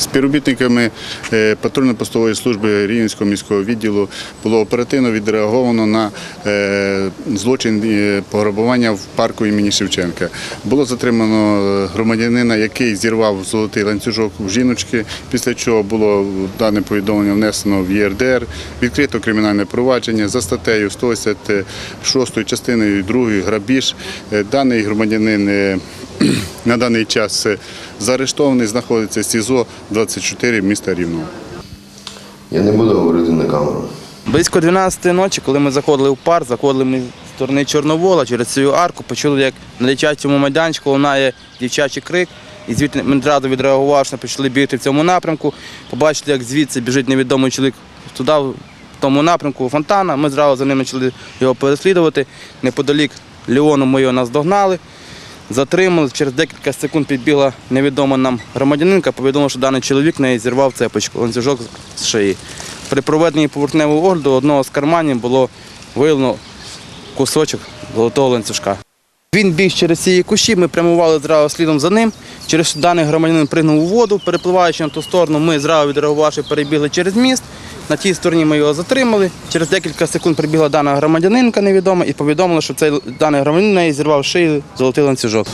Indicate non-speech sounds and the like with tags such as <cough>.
Співробітниками е, патрульно-постової служби Рівненського міського відділу було оперативно відреаговано на е, злочин е, пограбування в парку імені Шевченка. Було затримано громадянина, який зірвав золотий ланцюжок у жіночки, після чого було дане повідомлення внесено в ЄРДР, відкрито кримінальне провадження за статтею 186 частиною 2 грабіж. Даний громадянин <clears throat> на даний час е, заарештований, знаходиться СІЗО 24 міста Рівного. Я не буду говорити на камеру. Близько 12 ночі, коли ми заходили в парк, заходили ми з сторони Чорновола через цю арку, почули, як на дитячому майданчику лунає дівчачий крик. І звідти ми одразу відреагувавши, почали бігти в цьому напрямку. Побачили, як звідси біжить невідомий чоловік туди, в тому напрямку фонтана. Ми зразу за ним почали його переслідувати. Неподалік Леону ми його наздогнали, затримали. Через декілька секунд підбігла невідома нам громадянинка, повідомила, що даний чоловік неї зірвав цепочку, ланцюжок з шиї. При проведенні поверхневого огляду одного з карманів було виявлено кусочок золотого ланцюжка. Він біг через ці кущі, ми прямували зразу слідом за ним. Через даний громадянин пригнув у воду, перепливаючи на ту сторону, ми зразу відреагувавши, перебігли через міст. На тій стороні ми його затримали. Через декілька секунд прибігла дана громадянинка невідома і повідомила, що цей даний громадянин зірвав шию, золотий ланцюжок.